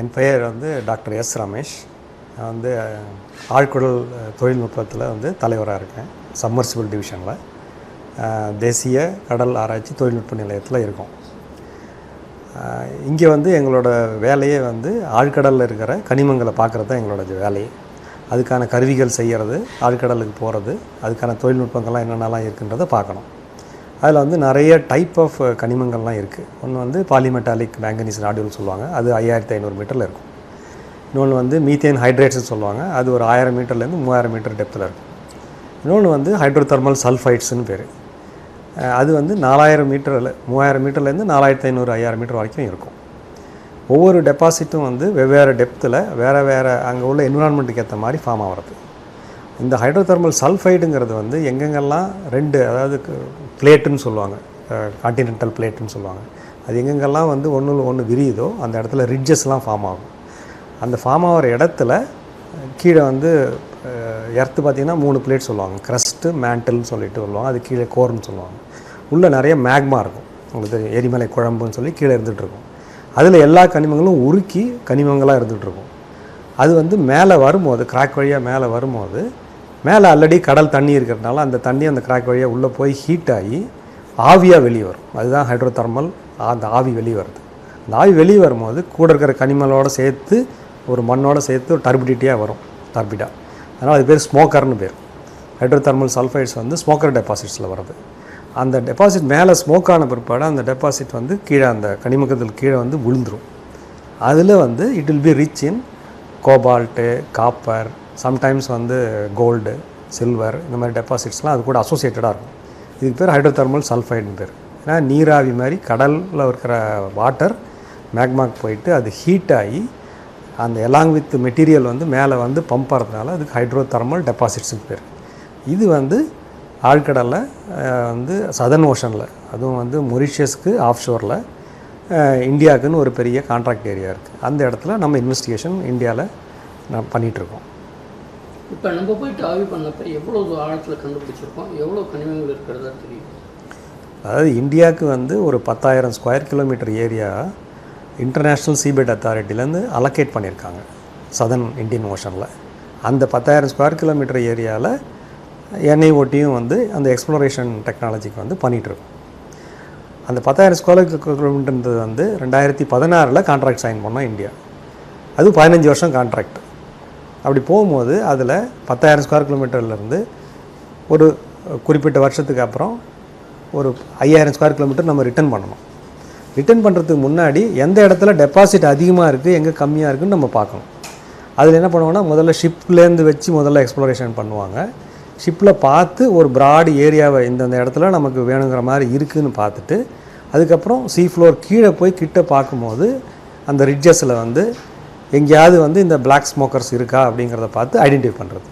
என் பெயர் வந்து doctor S Ramesh. நான் வந்து ஆழ்குடல் தொழில்நுட்பத்தில் வந்து தலைவராக இருக்கேன் சம்மர்சிபிள் டிவிஷனில். தேசிய கடல் ஆராய்ச்சி தொழில்நுட்ப நிலையத்தில் இருக்கோம். இங்கே வந்து எங்களோட வேலையே வந்து ஆழ்கடலில் இருக்கிற கனிமங்களை பார்க்குறது தான் எங்களோட வேலையை அதுக்கான கருவிகள் செய்கிறது ஆழ்கடலுக்கு போகிறது அதுக்கான தொழில்நுட்பங்கள்லாம் என்னென்னலாம் இருக்குன்றதை பார்க்கணும் அதில் வந்து நிறைய டைப் ஆஃப் uh, கனிமங்கள்லாம் இருக்குது ஒன்று வந்து பாலிமெட்டாலிக் மேங்கனீஸ் நாடுன்னு சொல்லுவாங்க. அது ஐயாயிரத்தி ஐநூறு மீட்டரில் இருக்கும். இன்னொன்று வந்து மீத்தேன் ஹைட்ரேட்ஸ்னு சொல்லுவாங்க. அது ஒரு ஆயிரம் மீட்டர்லேருந்து மூவாயிரம் மீட்டர் டெப்த்தில் இருக்கும். இன்னொன்று வந்து ஹைட்ரோதெர்மல் சல்ஃபைட்ஸ்னு பேர். அது வந்து நாலாயிரம் மீட்டரில் மூவாயிரம் மீட்டர்லேருந்து நாலாயிரத்தி ஐநூறு ஐயாயிரம் மீட்டர் வரைக்கும் இருக்கும். ஒவ்வொரு டெபாசிட்டும் வந்து வெவ்வேறு டெப்த்தில் வேறு வேறு அங்கே உள்ள என்விரான்மெண்ட்டுக்கு ஏற்ற மாதிரி ஃபார்ம் ஆகிறது இந்த ஹைட்ரோதெர்மல் சல்ஃபைடுங்கிறது வந்து எங்கெங்கெல்லாம் ரெண்டு அதாவது பிளேட்டுன்னு சொல்லுவாங்க. கான்டினென்டல் பிளேட்டுன்னு சொல்லுவாங்க. அது எங்கெங்கெல்லாம் வந்து ஒன்றில் ஒன்று விரியுதோ அந்த இடத்துல ரிட்ஜஸ்லாம் ஃபார்ம் ஆகும். அந்த ஃபார்ம் ஆகிற இடத்துல கீழே வந்து எர்த்து பார்த்திங்கன்னா மூணு பிளேட் சொல்லுவாங்க. க்ரஸ்ட்டு மேண்டல்னு சொல்லிட்டு சொல்லுவாங்க. அது கீழே கோர்னு சொல்லுவாங்க. உள்ளே நிறைய மேக்மா இருக்கும். உங்களுக்கு தெரியும். எரிமலை குழம்புன்னு சொல்லி கீழே இருந்துகிட்ருக்கும் அதில் எல்லா கனிமங்களும் உருக்கி கனிமங்களாக இருந்துகிட்ருக்கும் அது வந்து மேலே வரும்போது கிராக் வழியாக மேலே வரும்போது மேலே ஆல்ரெடி கடல் தண்ணி இருக்கிறதுனால அந்த தண்ணி அந்த கிராக் வழியாக உள்ளே போய் ஹீட் ஆகி ஆவியாக வெளியே வரும். அதுதான் ஹைட்ரோதெர்மல் அந்த ஆவி வெளியே வருது. அந்த ஆவி வெளியே வரும்போது கூட இருக்கிற கனிமலோடு சேர்த்து ஒரு மண்ணோட சேர்த்து ஒரு டர்பிடிட்டியாக வரும் டர்பிடா அதனால் அது பேர் ஸ்மோக்கர்னு பேர். ஹைட்ரோதெர்மல் சல்ஃபைட்ஸ் வந்து ஸ்மோக்கர் டெபாசிட்ஸில் வருது அந்த டெபாசிட் மேலே ஸ்மோக் ஆன பிற்பாடு அந்த டெபாசிட் வந்து கீழே அந்த கனிமக்கத்தில் கீழே வந்து விழுந்துடும் அதில் வந்து it will be rich in cobalt copper sometimes வந்து கோல்டு சில்வர் இந்த மாதிரி டெபாசிட்ஸ்லாம் அது கூட அசோசியேட்டடாக இருக்கும். இதுக்கு பேர் ஹைட்ரோதெர்மல் சல்ஃபைடுன்னு பேர். ஏன்னா நீராவி மாதிரி கடலில் இருக்கிற வாட்டர் மேக்மாக் போயிட்டு அது ஹீட் ஆகி அந்த எலாங் வித் மெட்டீரியல் வந்து மேலே வந்து பம்ப் ஆகிறதுனால அதுக்கு ஹைட்ரோதெர்மல் டெபாசிட்ஸுக்கு பேர். இது வந்து ஆழ்கடலில் வந்து சதர்ன் ஓஷனில் அதுவும் வந்து மொரிஷியஸ்க்கு ஆஃப் ஷோரில் இந்தியாவுக்குன்னு ஒரு பெரிய கான்ட்ராக்ட் ஏரியா இருக்குது அந்த இடத்துல நம்ம இன்வெஸ்டிகேஷன் இந்தியாவில் நான் பண்ணிகிட்ருக்கோம் இப்போ நம்ம போயிட்டு ஆய்வு பண்ணப்ப எவ்வளோ ஆழத்தில் கண்டுபிடிச்சிருக்கோம்? எவ்வளோ கனிமங்கள் இருக்கிறதா தெரியும்? அதாவது இந்தியாவுக்கு வந்து ஒரு பத்தாயிரம் square kilometre area international seabed அத்தாரிட்டிலேருந்து allocate பண்ணியிருக்காங்க. சதர்ன் இந்தியன் ஓஷனில் அந்த பத்தாயிரம் ஸ்கொயர் கிலோமீட்டர் ஏரியாவில் எண்ணெய் ஓட்டியும் வந்து அந்த எக்ஸ்ப்ளோரேஷன் டெக்னாலஜிக்கு வந்து பண்ணிகிட்ருக்கோம் அந்த பத்தாயிரம் ஸ்கொயர் கிலோமீட்டர்ன்றது வந்து ரெண்டாயிரத்தி பதினாறில் கான்ட்ராக்ட் சைன் பண்ணோம் இந்தியா. அது பதினஞ்சு வருஷம் கான்ட்ராக்ட் அப்படி போகும்போது அதில் பத்தாயிரம் ஸ்கொயர் கிலோமீட்டர்லேருந்து ஒரு குறிப்பிட்ட வருஷத்துக்கு அப்புறம் ஒரு ஐயாயிரம் ஸ்கொயர் கிலோமீட்டர் நம்ம ரிட்டர்ன் பண்ணணும். ரிட்டர்ன் பண்ணுறதுக்கு முன்னாடி எந்த இடத்துல டெபாசிட் அதிகமாக இருக்குது எங்கே கம்மியாக இருக்குதுன்னு நம்ம பார்க்கணும். அதில் என்ன பண்ணுவோம்னா முதல்ல ஷிப்லேருந்து வச்சு முதல்ல எக்ஸ்ப்ளோரேஷன் பண்ணுவாங்க. ஷிப்பில் பார்த்து ஒரு ப்ராடு ஏரியாவை இந்தந்த இடத்துல நமக்கு வேணுங்கிற மாதிரி இருக்குதுன்னு பார்த்துட்டு அதுக்கப்புறம் சீ ஃப்ளோர் கீழே போய் கிட்ட பார்க்கும்போது அந்த ரிட்ஜஸில் வந்து எங்கேயாவது வந்து இந்த பிளாக் ஸ்மோக்கர்ஸ் இருக்கா அப்படிங்கிறத பார்த்து ஐடென்டிஃபை பண்ணுறது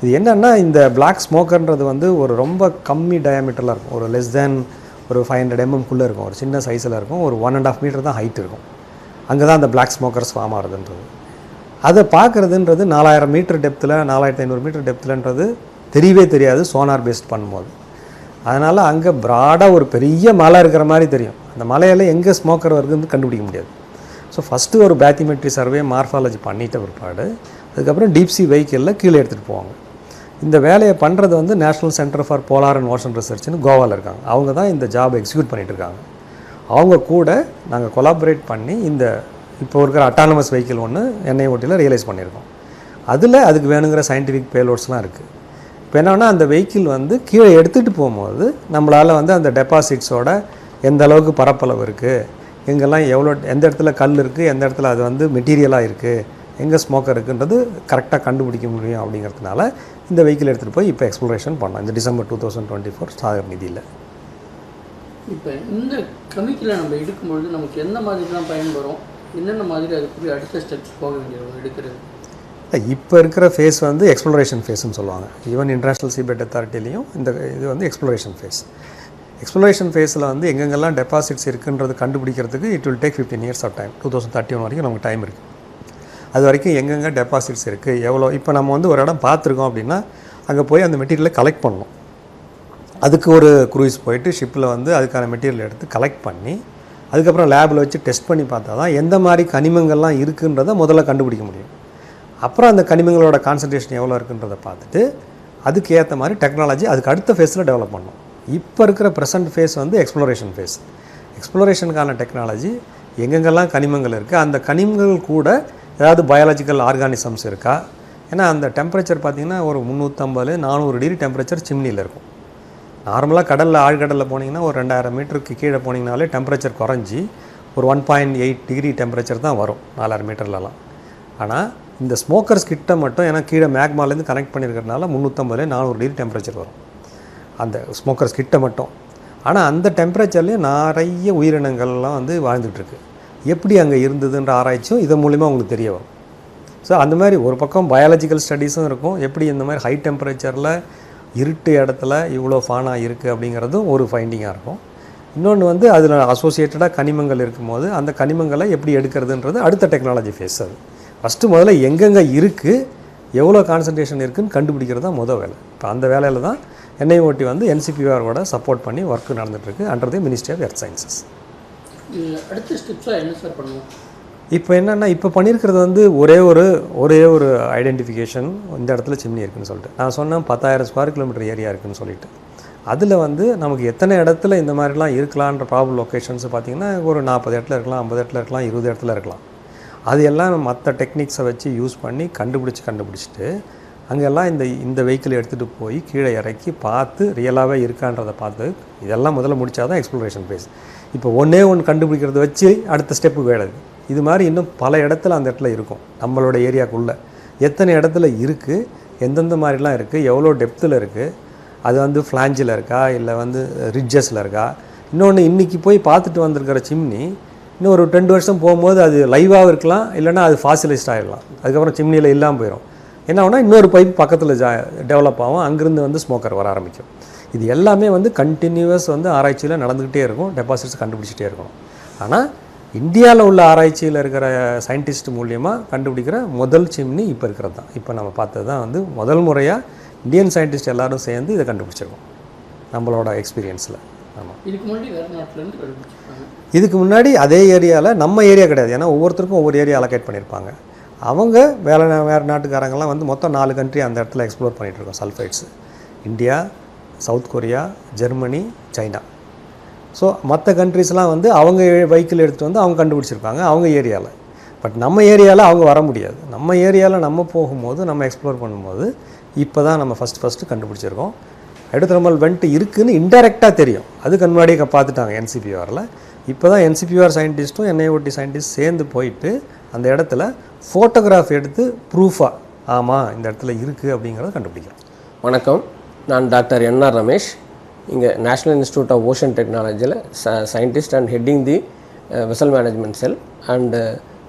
இது என்னென்னா இந்த பிளாக் ஸ்மோக்கர்ன்றது வந்து ஒரு ரொம்ப கம்மி டயாமீட்டரில் இருக்கும். ஒரு லெஸ் தேன் ஒரு ஃபைவ் ஹண்ட்ரட் எம்எம்குள்ளே இருக்கும். ஒரு சின்ன சைஸில் இருக்கும். ஒரு ஒன் அண்ட் ஆஃப் மீட்டர் தான் ஹைட் இருக்கும். அங்கே தான் அந்த பிளாக் ஸ்மோக்கர்ஸ் ஃபார்ம் ஆகுதுன்றது அதை பார்க்குறதுன்றது நாலாயிரம் மீட்டர் டெப்த்தில் நாலாயிரத்தி ஐநூறு மீட்டர் டெப்த்துலன்றது தெரியவே தெரியாது. சோனார் பேஸ்ட் பண்ணும்போது. அதனால் அங்கே ப்ராடாக ஒரு பெரிய மலை இருக்கிற மாதிரி தெரியும். அந்த மலையில் எங்கே ஸ்மோக்கர் வருதுன்னு கண்டுபிடிக்க முடியாது. ஸோ ஃபஸ்ட்டு ஒரு பேத்திமெட்ரி சர்வே மார்ஃபாலஜி பண்ணிட்ட பிற்பாடு அதுக்கப்புறம் டீப்சி வெஹிக்கிளில் கீழே எடுத்துகிட்டு போவாங்க. இந்த வேலையை பண்ணுறது வந்து national centre for polar and ocean ரிசர்ச்னு கோவாவில் இருக்காங்க. அவங்க தான் இந்த ஜாப் எக்ஸிக்யூட் பண்ணிட்டு இருக்காங்க. அவங்க கூட நாங்கள் கொலாபரேட் பண்ணி இந்த இப்போ இருக்கிற அட்டானமஸ் வெஹிக்கிள் ஒன்று எண்ணெய் ஓட்டியில் ரியலைஸ் பண்ணியிருக்கோம். அதில் அதுக்கு வேணுங்கிற சயின்டிஃபிக் பேலோட்ஸ்லாம் இருக்குது இப்போ என்னென்னா அந்த வெஹிக்கிள் வந்து கீழே எடுத்துகிட்டு போகும்போது நம்மளால் வந்து அந்த டெபாசிட்ஸோட எந்த அளவுக்கு பரப்பளவு இருக்குது எங்கெல்லாம் எவ்வளோ எந்த இடத்துல கல் இருக்குது எந்த இடத்துல அது வந்து மெட்டீரியலாக இருக்குது எங்கே ஸ்மோக்கர் இருக்குன்றது கரெக்டாக கண்டுபிடிக்க முடியும் அப்படிங்கிறதுனால இந்த வெஹிக்கிள் எடுத்துகிட்டு போய் இப்போ எக்ஸ்ப்ளோரேஷன் பண்ணோம் இந்த December two thousand twenty four Sagar நிதியில். இப்போ இந்த கெமிக்கலை நம்ம எடுக்கும்பொழுது நமக்கு எந்த மாதிரிலாம் பயன்படும் என்னென்ன மாதிரி அதுக்குரிய அடுத்த ஸ்டெப்ஸ் போக வேண்டியது எடுக்கிறது? இப்போ இருக்கிற ஃபேஸ் வந்து எக்ஸ்ப்ளோரேஷன் ஃபேஸ்னு சொல்லுவாங்க. ஈவன் இன்டர்நேஷ்னல் சீபெட் அத்தாரிட்டிலையும் இந்த இது வந்து எக்ஸ்ப்ளோரேஷன் ஃபேஸ் எக்ஸ்ப்ளோரேஷன் ஃபேஸில் வந்து எங்கெங்கெல்லாம் டெபாசிட்ஸ் இருக்குன்றது கண்டுபிடிக்கிறதுக்கு it will take fifteen years of time two thousand thirty one வரைக்கும் நமக்கு டைம் இருக்குது அது வரைக்கும் எங்கெங்கே டெபாசிட்ஸ் இருக்குது எவ்வளோ இப்போ நம்ம வந்து ஒரு இடம் பார்த்துருக்கோம் அப்படின்னா அங்கே போய் அந்த மெட்டீரியலை கலெக்ட் பண்ணணும். அதுக்கு ஒரு குரூஸ் போயிட்டு ஷிப்பில் வந்து அதுக்கான மெட்டீரியல் எடுத்து கலெக்ட் பண்ணி அதுக்கப்புறம் லேபில் வச்சு டெஸ்ட் பண்ணி பார்த்தா தான் எந்த மாதிரி கனிமங்கள்லாம் இருக்குன்றதை முதல்ல கண்டுபிடிக்க முடியும். அப்புறம் அந்த கனிமங்களோட கான்சன்ட்ரேஷன் எவ்வளோ இருக்குன்றதை பார்த்துட்டு அதுக்கு ஏற்ற மாதிரி டெக்னாலஜி அதுக்கு அடுத்த ஃபேஸில் டெவலப் பண்ணணும். இப்போ இருக்கிற ப்ரெசன்ட் ஃபேஸ் வந்து எக்ஸ்ப்ளோரேஷன் ஃபேஸ் எக்ஸ்ப்ளோரேஷனுக்கான டெக்னாலஜி எங்கெங்கெல்லாம் கனிமங்கள் இருக்குது அந்த கனிமங்கள் கூட ஏதாவது பயாலஜிக்கல் ஆர்கானிசம்ஸ் இருக்கா? ஏன்னா அந்த டெம்பரேச்சர் பார்த்திங்கன்னா ஒரு முந்நூற்றம்பது நானூறு டிகிரி டெம்பரேச்சர் சிம்னியில் இருக்கும். நார்மலாக கடலில் ஆழ்கடலில் போனீங்கன்னா ஒரு ரெண்டாயிரம் மீட்டருக்கு கீழே போனீங்கனாலே டெம்பரேச்சர் குறைஞ்சி ஒரு one point eight degree temperature தான் வரும் நாலாயிரம் மீட்டர்லலாம் ஆனால் இந்த ஸ்மோக்கர்ஸ் கிட்ட மட்டும் ஏன்னா கீழே மேக்மாலேருந்து கனெக்ட் பண்ணியிருக்கிறதுனால முந்நூற்றம்பதுலேயே நானூறு டிகிரி டெம்பரேச்சர் வரும். அந்த ஸ்மோக்கர்ஸ் கிட்ட மட்டும். ஆனால் அந்த டெம்பரேச்சர்லேயும் நிறைய உயிரினங்கள்லாம் வந்து வாழ்ந்துட்டுருக்கு. எப்படி அங்கே இருந்ததுன்ற ஆராய்ச்சியும் இதன் மூலிமா உங்களுக்கு தெரிய வரும். ஸோ அந்த மாதிரி ஒரு பக்கம் பயாலஜிக்கல் ஸ்டடீஸும் இருக்கும். எப்படி இந்த மாதிரி ஹை டெம்பரேச்சரில் இருட்டு இடத்துல இவ்வளோ ஃபானாக இருக்குது அப்படிங்கிறதும் ஒரு ஃபைண்டிங்காக இருக்கும். இன்னொன்று வந்து அதில் அசோசியேட்டடாக கனிமங்கள் இருக்கும்போது அந்த கனிமங்களை எப்படி எடுக்கிறதுன்றது அடுத்த டெக்னாலஜி ஃபேஸ் அது. ஃபஸ்ட்டு முதல்ல எங்கெங்கே இருக்குது எவ்வளோ கான்சன்ட்ரேஷன் இருக்குதுன்னு கண்டுபிடிக்கிறது தான் முதல் வேலை. இப்போ அந்த வேலையில் தான் என்ஐஓடி வந்து என்சிபிஆரோட சப்போர்ட் பண்ணி ஒர்க் நடந்துகிட்ருக்கு under the ministry of earth sciences அடுத்த ஸ்டெப்ஸாக என்ன சார் பண்ணுவோம் இப்போ என்னென்னா இப்போ பண்ணியிருக்கிறது வந்து ஒரே ஒரு ஒரே ஒரு ஐடென்டிஃபிகேஷன் இந்த இடத்துல சிம்னி இருக்குன்னு சொல்லிட்டு. நான் சொன்னேன் பத்தாயிரம் ஸ்கொயர் கிலோமீட்டர் ஏரியா இருக்குன்னு சொல்லிட்டு. அதில் வந்து நமக்கு எத்தனை இடத்துல இந்த மாதிரிலாம் இருக்கலான்ற ப்ராப்ளம் லொக்கேஷன்ஸ் பார்த்திங்கன்னா ஒரு நாற்பது இடத்துல இருக்கலாம் ஐம்பது இடத்துல இருக்கலாம் இருபது இடத்துல இருக்கலாம். அது எல்லாம் மற்ற டெக்னிக்ஸை வச்சு யூஸ் பண்ணி கண்டுபிடிச்சி கண்டுபிடிச்சிட்டு அங்கெல்லாம் இந்த இந்த வெஹிக்கிள் எடுத்துகிட்டு போய் கீழே இறக்கி பார்த்து ரியலாகவே இருக்கான்றதை பார்த்து இதெல்லாம் முதல்ல முடிச்சா தான் எக்ஸ்ப்ளோரேஷன் பேஸ் இப்போ ஒன்றே ஒன்று கண்டுபிடிக்கிறத வச்சு அடுத்த ஸ்டெப்பு வேலை இது மாதிரி இன்னும் பல இடத்துல அந்த இடத்துல இருக்கும். நம்மளோட ஏரியாக்குள்ளே எத்தனை இடத்துல இருக்குது எந்தெந்த மாதிரிலாம் இருக்குது எவ்வளோ டெப்த்தில் இருக்குது அது வந்து ஃப்ளாஞ்சில் இருக்கா? இல்லை வந்து ரிட்ஜஸில் இருக்கா? இன்னொன்று இன்றைக்கி போய் பார்த்துட்டு வந்திருக்கிற சிம்னி இன்னும் ஒரு ரெண்டு வருஷம் போகும்போது அது லைவாகவும் இருக்கலாம். இல்லைன்னா அது ஃபாசிலைஸ்ட் ஆகிடலாம் அதுக்கப்புறம் சிம்னியில் இல்லாமல் போயிடும் என்ன ஆகுனா இன்னொரு பைப் பக்கத்தில் ஜா டெவலப் ஆகும். அங்கேருந்து வந்து ஸ்மோக்கர் வர ஆரம்பிக்கும். இது எல்லாமே வந்து கண்டினியூவஸ் வந்து ஆராய்ச்சியில் நடந்துக்கிட்டே இருக்கும். டெபாசிட்ஸ் கண்டுபிடிச்சிட்டே இருக்கும் ஆனால் இந்தியாவில் உள்ள ஆராய்ச்சியில் இருக்கிற சயின்டிஸ்ட் மூலியமாக கண்டுபிடிக்கிற முதல் சிம்னி இப்போ இருக்கிறது தான் இப்போ நம்ம பார்த்தது தான் வந்து முதல் முறையாக இந்தியன் சயின்டிஸ்ட் எல்லாரும் சேர்ந்து இதை கண்டுபிடிச்சிருக்கோம். நம்மளோட எக்ஸ்பீரியன்ஸில் ஆமாம் இதுக்கு முன்னாடி இதுக்கு முன்னாடி அதே ஏரியாவில் நம்ம ஏரியா கிடையாது. ஏன்னா ஒவ்வொருத்தருக்கும் ஒவ்வொரு ஏரியா அலோகேட் பண்ணியிருப்பாங்க. அவங்க வேலை வேறு நாட்டுக்காரங்கெல்லாம் வந்து மொத்தம் நாலு கண்ட்ரி அந்த இடத்துல எக்ஸ்ப்ளோர் பண்ணிகிட்ருக்கோம் sulphides India South Korea Germany China so மற்ற கண்ட்ரிஸ்லாம் வந்து அவங்க வெஹிக்கிள் எடுத்துகிட்டு வந்து அவங்க கண்டுபிடிச்சிருப்பாங்க அவங்க ஏரியாவில் பட் நம்ம ஏரியாவில் அவங்க வர முடியாது. நம்ம ஏரியாவில் நம்ம போகும்போது நம்ம எக்ஸ்ப்ளோர் பண்ணும்போது இப்போ தான் நம்ம ஃபஸ்ட் ஃபஸ்ட்டு கண்டுபிடிச்சிருக்கோம். ஹைட்ரோதெர்மல் வெண்ட் இருக்குதுன்னு இன்டெரக்டாக தெரியும். அதுக்கு முன்னாடியே பார்த்துட்டாங்க என்சிபிஆரில் இப்போ தான் என்சிபிஆர் சயின்டிஸ்ட்டும் என்ஐஓடி சயின்டிஸ்ட் சேர்ந்து போயிட்டு அந்த இடத்துல ஃபோட்டோகிராஃப் எடுத்து ப்ரூஃபாக ஆமாம் இந்த இடத்துல இருக்குது அப்படிங்கிறத கண்டுபிடிக்கிறோம் வணக்கம். நான் டாக்டர் என்ஆர் ரமேஷ். இங்கே நேஷ்னல் இன்ஸ்டியூட் ஆஃப் ஓஷன் டெக்னாலஜியில் ச scientist and heading the vessel management cell and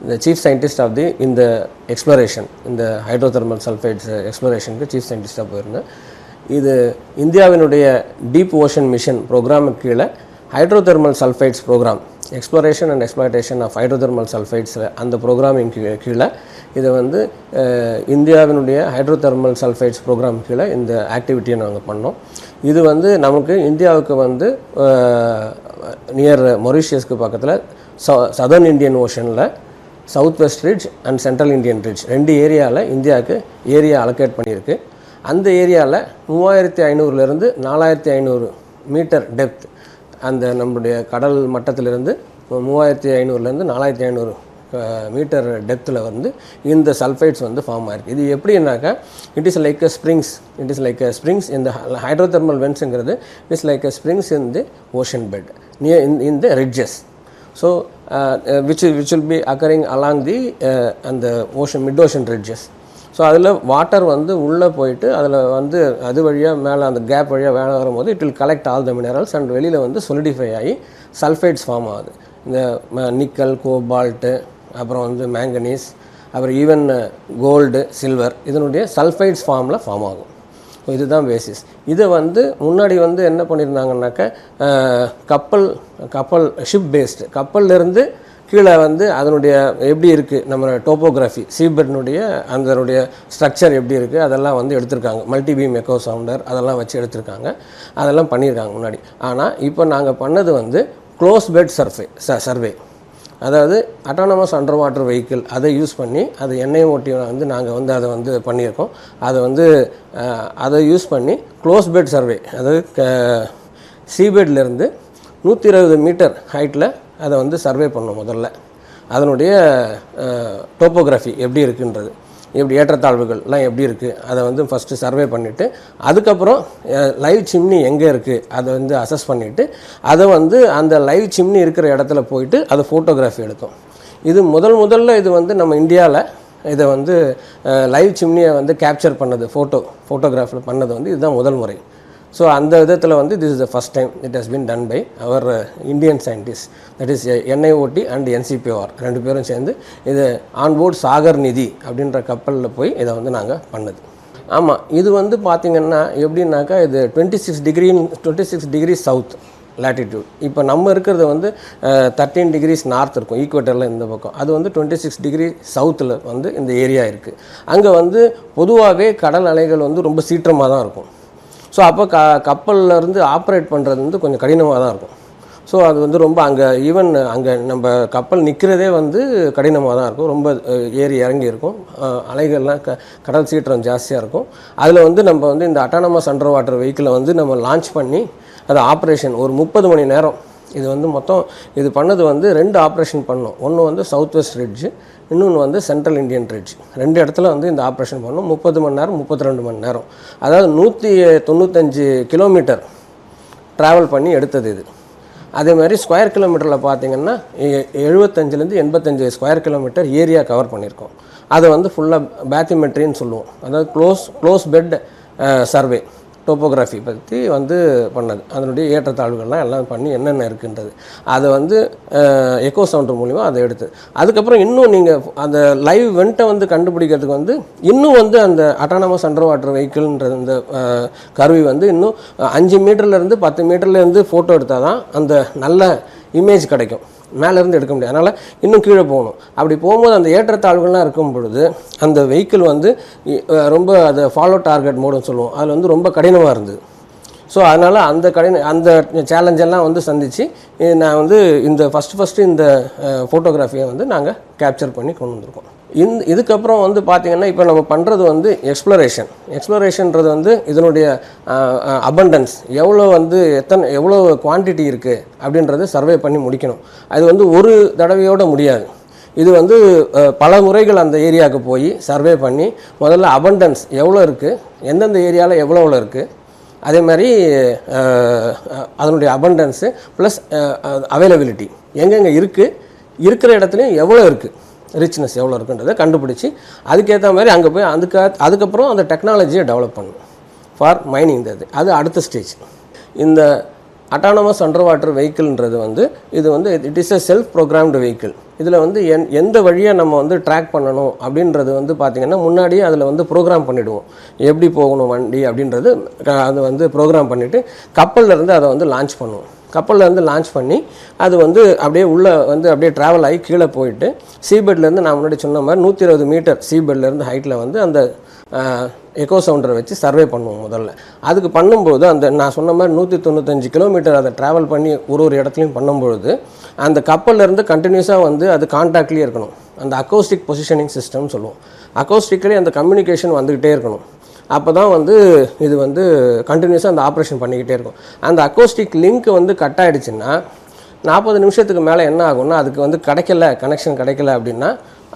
இந்த சீஃப் சயின்டிஸ்ட் ஆஃப் தி இந்த எக்ஸ்ப்ளரேஷன் இந்த ஹைட்ரோதெர்மல் சல்ஃபைட்ஸ் எக்ஸ்ப்ளரேஷனுக்கு சீஃப் சயின்டிஸ்டாக போயிருந்தேன். இது இந்தியாவினுடைய டீப் ஓஷன் மிஷன் ப்ரோக்ராமுக்கு கீழே hydrothermal sulphides programme exploration and exploitation of hydrothermal சல்ஃபைட்ஸில் அந்த ப்ரோக்ராமின் கீழே இதை வந்து இந்தியாவினுடைய ஹைட்ரோதெர்மல் சல்ஃபைட்ஸ் ப்ரோக்ராம் கீழே இந்த ஆக்டிவிட்டியை நாங்கள் பண்ணோம். இது வந்து நமக்கு இந்தியாவுக்கு வந்து நியர் மொரிஷியஸ்க்கு பக்கத்தில் ச southern Indian ஓஷனில் south west ridge and central Indian ridge ரெண்டு ஏரியாவில் இந்தியாவுக்கு ஏரியா அலோகேட் பண்ணியிருக்கு. அந்த ஏரியாவில் மூவாயிரத்தி ஐநூறுலேருந்து நாலாயிரத்தி ஐநூறு மீட்டர் டெப்த் அந்த நம்முடைய கடல் மட்டத்திலிருந்து மூவாயிரத்தி ஐநூறுலேருந்து நாலாயிரத்தி ஐநூறு மீட்டர் டெப்த்தில் வந்து இந்த சல்ஃபைட்ஸ் வந்து ஃபார்ம் ஆயிருக்கு. இது எப்படின்னாக்கா it is like a springs it is like a springs இந்த hydrothermal வென்ஸுங்கிறது it is like a springs in the ocean bed near in in the ridges so which which will be occurring along the அந்த ocean mid ocean ridges so அதில் water வந்து உள்ளே போயிட்டு அதில் வந்து அது வழியாக மேலே அந்த கேப் வழியாக வேலை வரும்போது it will collect all the minerals and வெளியில் வந்து சொலிடிஃபை ஆகி சல்ஃபைட்ஸ் ஃபார்ம் ஆகுது. இந்த நிக்கல் கோபால்ட்டு அப்புறம் வந்து மேங்கனீஸ் அப்புறம் ஈவன் கோல்டு சில்வர் இதனுடைய சல்ஃபைட்ஸ் ஃபார்மில் ஃபார்ம் ஆகும். ஸோ இதுதான் பேசிஸ் இதை வந்து முன்னாடி வந்து என்ன பண்ணியிருந்தாங்கன்னாக்க கப்பல் கப்பல் ஷிப் பேஸ்டு கப்பல்லேருந்து கீழே வந்து அதனுடைய எப்படி இருக்குது நம்ம டோப்போகிராஃபி சீபெட்னுடைய அதனுடைய ஸ்ட்ரக்சர் எப்படி இருக்குது அதெல்லாம் வந்து எடுத்திருக்காங்க. மல்டிபீம் எக்கோ சவுண்டர் அதெல்லாம் வச்சு எடுத்திருக்காங்க. அதெல்லாம் பண்ணியிருக்காங்க முன்னாடி. ஆனால் இப்போ நாங்கள் பண்ணது வந்து க்ளோஸ் பெட் சர்ஃபே சர்வே அதாவது அட்டானமஸ் அண்டர் வாட்டர் வெஹிக்கிள் அதை யூஸ் பண்ணி அது எண்ணெய் ஓட்டி வந்து நாங்கள் வந்து அதை வந்து பண்ணியிருக்கோம். அதை வந்து அதை யூஸ் பண்ணி க்ளோஸ் பெட் சர்வே அதாவது சீபெட்லேருந்து நூற்றி இருபது மீட்டர் ஹைட்டில் அதை வந்து சர்வே பண்ணோம் முதல்ல. அதனுடைய டோப்போகிராஃபி எப்படி இருக்குன்றது எப்படி ஏற்றத்தாழ்வுகள்லாம் எப்படி இருக்குது அதை வந்து ஃபஸ்ட்டு சர்வே பண்ணிவிட்டு அதுக்கப்புறம் லைவ் சிம்னி எங்கே இருக்குது அதை வந்து அசஸ் பண்ணிவிட்டு அதை வந்து அந்த லைவ் சிம்னி இருக்கிற இடத்துல போயிட்டு அதை ஃபோட்டோகிராஃபி எடுத்தோம். இது முதல் முதல்ல இது வந்து நம்ம இந்தியாவில் இதை வந்து லைவ் சிம்னியை வந்து கேப்சர் பண்ணது ஃபோட்டோ ஃபோட்டோகிராஃபில் பண்ணது வந்து இதுதான் முதல் முறை. ஸோ அந்த விதத்தில் வந்து this is the first time it has been done by our Indian scientist that is NIOT and NCPOR ரெண்டு பேரும் சேர்ந்து இது ஆன்போர்ட் சாகர் நிதி அப்படின்ற கப்பலில் போய் இதை வந்து நாங்கள் பண்ணது. ஆமாம் இது வந்து பார்த்திங்கன்னா எப்படின்னாக்கா இது twenty six டிகிரின்னு twenty six degree south latitude இப்போ நம்ம இருக்கிறது வந்து தேர்ட்டீன் டிகிரிஸ் நார்த் இருக்கும் ஈக்குவேட்டரில் இந்த பக்கம். அது வந்து டுவெண்ட்டி சிக்ஸ் டிகிரி சவுத்தில் வந்து இந்த ஏரியா இருக்குது அங்கே வந்து பொதுவாகவே கடல் அலைகள் வந்து ரொம்ப சீற்றமாக தான் இருக்கும். ஸோ அப்போ க கப்பல்லேருந்து ஆப்ரேட் பண்ணுறது வந்து கொஞ்சம் கடினமாக தான் இருக்கும். ஸோ அது வந்து ரொம்ப அங்கே ஈவன் அங்கே நம்ம கப்பல் நிற்கிறதே வந்து கடினமாக தான் இருக்கும். ரொம்ப ஏறி இறங்கி இருக்கும். அலைகள்லாம் க கடல் சீற்றம் ஜாஸ்தியாக இருக்கும். அதில் வந்து நம்ம வந்து இந்த அட்டானமஸ் அண்டர் வாட்டர் வெஹிக்கிளை வந்து நம்ம லான்ச் பண்ணி அது ஆப்ரேஷன் ஒரு முப்பது மணி நேரம். இது வந்து மொத்தம் இது பண்ணது வந்து ரெண்டு ஆப்ரேஷன் பண்ணோம். ஒன்று வந்து சவுத் வெஸ்ட் ரிட்ஜ் இன்னொன்று வந்து சென்ட்ரல் இந்தியன் ட்ரிட்ஜ் ரெண்டு இடத்துல வந்து இந்த ஆப்ரேஷன் பண்ணோம் முப்பது மணி நேரம் முப்பத்தி ரெண்டு மணி நேரம். அதாவது நூற்றி தொண்ணூத்தஞ்சு கிலோமீட்டர் ட்ராவல் பண்ணி எடுத்தது இது. அதே மாதிரி ஸ்கொயர் கிலோமீட்டரில் பார்த்தீங்கன்னா எ- எழுபத்தஞ்சிலேருந்து எண்பத்தஞ்சு ஸ்கொயர் கிலோமீட்டர் ஏரியா கவர் பண்ணியிருக்கோம். அதை வந்து ஃபுல்லாக பேத்திமெட்ரின்னு சொல்லுவோம். அதாவது close close bed survey topography பற்றி வந்து பண்ணது. அதனுடைய ஏற்றத்தாழ்வுகள்லாம் எல்லாம் பண்ணி என்னென்ன இருக்குன்றது. அதை வந்து எக்கோ சவுண்டர் மூலிமா அதை எடுத்து. அதுக்கப்புறம் இன்னும் நீங்கள் அந்த லைவ் வெண்ட்டை வந்து கண்டுபிடிக்கிறதுக்கு வந்து இன்னும் வந்து அந்த அட்டானமஸ் அண்டர் வாட்டர் வெஹிக்கிள்ன்ற இந்த கருவி வந்து இன்னும் அஞ்சு மீட்டர்லேருந்து பத்து மீட்டர்லேருந்து ஃபோட்டோ எடுத்தால் தான் அந்த நல்ல இமேஜ் கிடைக்கும். மேலேருந்து எடுக்க முடியாது. அதனால் இன்னும் கீழே போகணும். அப்படி போகும்போது அந்த ஏற்றத்தாழ்வுகள்லாம் இருக்கும் பொழுது அந்த வெஹிக்கிள் வந்து ரொம்ப அதை ஃபாலோ டார்கெட் மோடுன்னு சொல்லுவோம். அதில் வந்து ரொம்ப கடினமாக இருந்தது. ஸோ அதனால் அந்த கடின அந்த சேலஞ்செல்லாம் வந்து சந்தித்து நான் வந்து இந்த ஃபஸ்ட்டு ஃபஸ்ட்டு இந்த ஃபோட்டோகிராஃபியை வந்து நாங்கள் கேப்சர் பண்ணி கொண்டு வந்திருக்கோம். இந்த இதுக்கப்புறம் வந்து பார்த்திங்கன்னா இப்போ நம்ம பண்ணுறது வந்து எக்ஸ்ப்ளரேஷன் எக்ஸ்ப்ளரேஷன்றது வந்து இதனுடைய அபண்டன்ஸ் எவ்வளோ வந்து எத்தனை எவ்வளோ குவான்டிட்டி இருக்குது அப்படின்றத சர்வே பண்ணி முடிக்கணும். அது வந்து ஒரு தடவையோட முடியாது. இது வந்து பல முறைகள் அந்த ஏரியாவுக்கு போய் சர்வே பண்ணி முதல்ல அபண்டன்ஸ் எவ்வளோ இருக்குது எந்தெந்த ஏரியாவில் எவ்வளோ எவ்வளோ இருக்குது அதே மாதிரி அதனுடைய அபண்டன்ஸு ப்ளஸ் அவைலபிலிட்டி எங்கெங்கே இருக்குது இருக்கிற இடத்துலையும் எவ்வளோ இருக்குது ரிச்னஸ் எவ்வளோ இருக்குன்றதை கண்டுபிடிச்சி அதுக்கேற்ற மாதிரி அங்கே போய் அதுக்கு அதுக்கப்புறம் அந்த டெக்னாலஜியை டெவலப் பண்ணும் ஃபார் மைனிங் இது அது அடுத்த ஸ்டேஜ் இந்த அட்டானமஸ் அண்டர் வாட்டர் வெஹிக்கிள்ன்றது வந்து இது வந்து it is a self programmed vehicle இதில் வந்து என் எந்த வழியை நம்ம வந்து ட்ராக் பண்ணணும் அப்படின்றது வந்து பார்த்திங்கன்னா முன்னாடியே அதில் வந்து ப்ரோக்ராம் பண்ணிவிடுவோம் எப்படி போகணும் வண்டி அப்படின்றது அது வந்து ப்ரோக்ராம் பண்ணிவிட்டு கப்பல்லேருந்து அதை வந்து லான்ச் பண்ணுவோம். கப்பல்லேருந்து லான்ச் பண்ணி அது வந்து அப்படியே உள்ளே வந்து அப்படியே ட்ராவல் ஆகி கீழே போயிட்டு சீபெட்லேருந்து நான் முன்னாடி சொன்ன மாதிரி நூற்றி இருபது மீட்டர் சீபெட்லேருந்து ஹைட்டில் வந்து அந்த எக்கோ சவுண்டரை வச்சு சர்வே பண்ணுவோம் முதல்ல. அதுக்கு பண்ணும்போது அந்த நான் சொன்ன மாதிரி நூற்றி தொண்ணூத்தஞ்சு கிலோமீட்டர் அதை ட்ராவல் பண்ணி ஒரு ஒரு இடத்துலையும் பண்ணும்பொழுது அந்த கப்பல்லேருந்து கண்டினியூஸாக வந்து அது கான்டாக்ட்லேயே இருக்கணும். அந்த அக்கோஸ்டிக் பொசிஷனிங் சிஸ்டம்னு சொல்லுவோம். அக்கோஸ்டிக்கலே அந்த கம்யூனிகேஷன் வந்துக்கிட்டே இருக்கணும். அப்போ தான் வந்து இது வந்து கண்டினியூஸாக அந்த ஆப்ரேஷன் பண்ணிக்கிட்டே இருக்கும். அந்த அக்கோஸ்டிக் லிங்க் வந்து கட் ஆகிடுச்சின்னா நாற்பது நிமிஷத்துக்கு மேலே என்ன ஆகும்னா அதுக்கு வந்து கிடைக்கல கனெக்ஷன் கிடைக்கல அப்படின்னா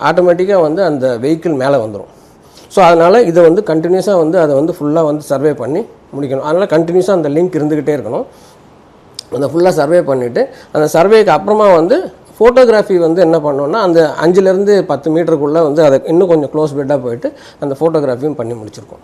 ஆட்டோமேட்டிக்காக வந்து அந்த வெஹிக்கிள் மேலே வந்துடும் ஸோ அதனால் இதை வந்து கண்டினியூஸாக வந்து அதை வந்து ஃபுல்லாக வந்து சர்வே பண்ணி முடிக்கணும். அதனால் கண்டினியூஸாக அந்த லிங்க் இருந்துக்கிட்டே இருக்கணும். அந்த ஃபுல்லாக சர்வே பண்ணிவிட்டு அந்த சர்வேக்கு அப்புறமா வந்து ஃபோட்டோகிராஃபி வந்து என்ன பண்ணோன்னா அந்த அஞ்சுலேருந்து பத்து மீட்டருக்குள்ளே வந்து அதை இன்னும் கொஞ்சம் க்ளோஸ் பெட்டாக போயிட்டு அந்த ஃபோட்டோகிராஃபியும் பண்ணி முடிச்சிருக்கோம்.